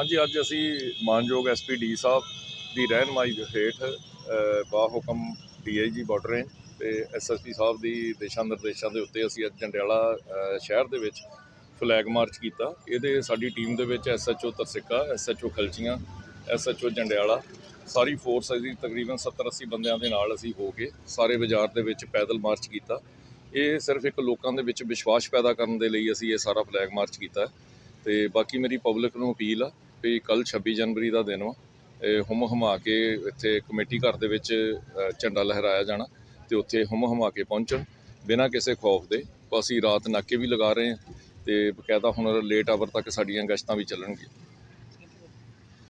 ਹਾਂਜੀ ਅੱਜ ਅਸੀਂ ਮਾਨਯੋਗ ਐਸਪੀਡੀ ਸਾਹਿਬ ਦੀ ਰਹਿਨਮਾਈ ਦੇ ਹੇਠ ਅ, ਬਾ ਹੁਕਮ ਡੀਆਈਜੀ ਬਾਰਡਰ ਰੇਂਜ ਤੇ ਐਸਐਸਪੀ ਸਾਹਿਬ ਦੀ ਦਿਸ਼ਾ ਨਿਰਦੇਸ਼ਾਂ ਦੇ ਉੱਤੇ ਅਸੀਂ ਅੱਜ ਜੰਡਿਆਲਾ ਸ਼ਹਿਰ ਦੇ ਵਿੱਚ ਫਲੈਗ ਮਾਰਚ ਕੀਤਾ ਇਹਦੇ ਸਾਡੀ ਟੀਮ ਦੇ ਵਿੱਚ SHO Tarsikka SHO Khalchian SHO Jandiala ਸਾਰੀ ਫੋਰਸ ਅਸੀਂ ਤਕਰੀਬਨ 70 80 ਬੰਦਿਆਂ ਦੇ ਨਾਲ ਅਸੀਂ ਹੋ ਕੇ ਸਾਰੇ ਬਾਜ਼ਾਰ ਦੇ ਵਿੱਚ ਪੈਦਲ ਮਾਰਚ ਕੀਤਾ ਇਹ ਸਿਰਫ ਇੱਕ ਲੋਕਾਂ ਦੇ ਵਿੱਚ ਵਿਸ਼ਵਾਸ ਪੈਦਾ ਕਰਨ ਦੇ ਲਈ ਅਸੀਂ ਇਹ ਸਾਰਾ ਫਲੈਗ ਮਾਰਚ ਕੀਤਾ ਹੈ। ਤੇ ਬਾਕੀ ਮੇਰੀ ਪਬਲਿਕ ਨੂੰ ਅਪੀਲ ਆ ਵੀ ਕੱਲ 26 ਜਨਵਰੀ ਦਾ ਦਿਨ ਵਾ। ਇਹ ਹੁਮ ਹੁਮਾ ਕੇ ਇੱਥੇ ਕਮੇਟੀ ਘਰ ਦੇ ਵਿੱਚ ਝੰਡਾ ਲਹਿਰਾਇਆ ਜਾਣਾ ਤੇ ਉੱਥੇ ਹੁਮ ਹਮਾ ਕੇ ਪਹੁੰਚਣ ਬਿਨਾਂ ਕਿਸੇ ਖੌਫ ਦੇ। ਅਸੀਂ ਰਾਤ ਨਾਕੇ ਵੀ ਲਗਾ ਰਹੇ ਹਾਂ ਤੇ ਬਕਾਇਦਾ ਹੁਣ ਲੇਟ ਆਵਰ ਤੱਕ ਸਾਡੀਆਂ ਗਸ਼ਤਾਂ ਵੀ ਚੱਲਣਗੀਆਂ।